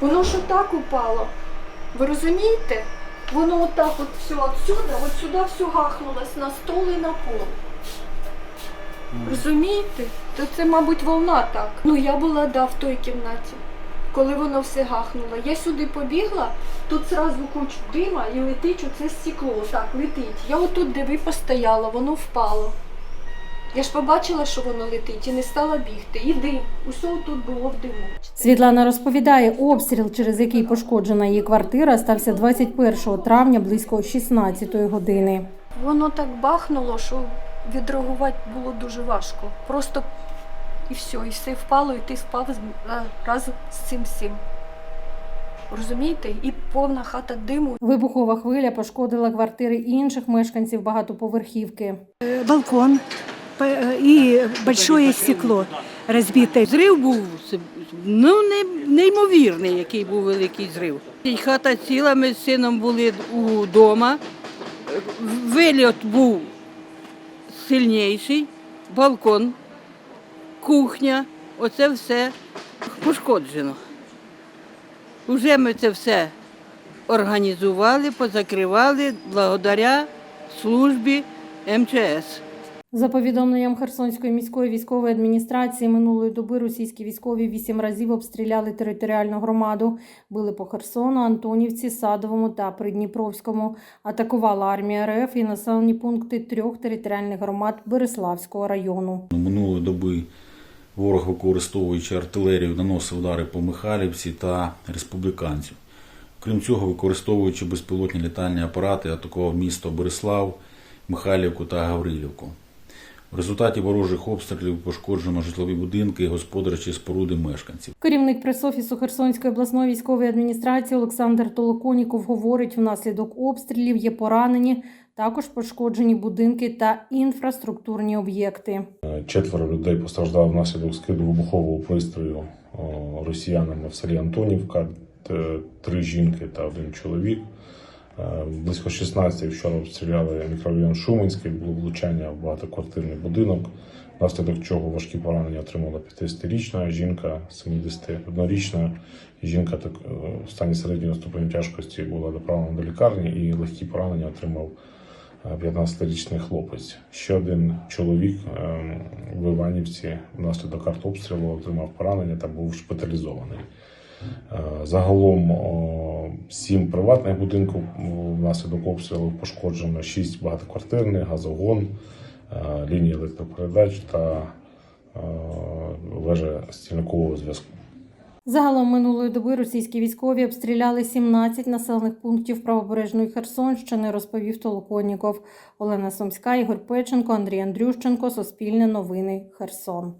Воно ж отак упало. Ви розумієте? Воно отак от все отсюда, от сюди все гахнулось на стол і на пол. Розумієте? То це, мабуть, волна так. Ну я була да, в той кімнаті, коли воно все гахнуло. Я сюди побігла, тут зразу кучу дима і летить оце стекло. Так, летить. Я отут, де ви постояла, воно впало. Я ж побачила, що воно летить, і не стала бігти. І дим. Усе тут було в диму. Світлана розповідає, обстріл, через який пошкоджена її квартира, стався 21 травня близько 16 години. Воно так бахнуло, що відреагувати було дуже важко. Просто і все, і все впало, і ти впав з- разом з цим всім. Розумієте? І повна хата диму. Вибухова хвиля пошкодила квартири інших мешканців багатоповерхівки. Э, балкон и большое стекло разбитое. Зрив був ну, неймовірний, який був великий зрив. Хата ціла, ми з сином були вдома. Вильот був сильніший, балкон, кухня, оце все пошкоджено. Уже ми це все організували, позакривали благодаря службі МЧС. За повідомленням Херсонської міської військової адміністрації минулої доби російські військові вісім разів обстріляли територіальну громаду, били по Херсону, Антонівці, Садовому та Придніпровському. Атакувала армія РФ і населені пункти трьох територіальних громад Береславського району. Минулої доби ворог, використовуючи артилерію, наносив удари по Михайлівці та республіканців. Крім цього, використовуючи безпілотні літальні апарати, атакував місто Береслав, Михайлівку та Гаврилівку. В результаті ворожих обстрілів пошкоджено житлові будинки, господарчі споруди мешканців. Керівник пресофісу Херсонської обласної військової адміністрації Олександр Толоконіков говорить, внаслідок обстрілів є поранені, також пошкоджені будинки та інфраструктурні об'єкти. Четверо людей постраждало внаслідок скиду вибухового пристрою росіянами в селі Антонівка, три жінки та один чоловік. Е, Близько 16 вчора обстріляли мікрорайон Шуменський, було влучання в багатоквартирний будинок, внаслідок чого важкі поранення отримала 50-річна жінка, 71-річна жінка так, е, в стані середнього ступеню тяжкості була доправлена до лікарні і легкі поранення отримав е, 15-річний хлопець. Ще один чоловік е, в Іванівці внаслідок артобстрілу отримав поранення та був шпиталізований. Е, Загалом сім приватних будинків внаслідок обстрілу пошкоджено, шість багатоквартирних, газогон, е, лінії електропередач та е, вежа стільникового зв'язку. Загалом минулої доби російські військові обстріляли 17 населених пунктів правобережної Херсонщини, розповів Толоконніков. Олена Сомська, Ігор Печенко, Андрій Андрющенко, Суспільне новини, Херсон.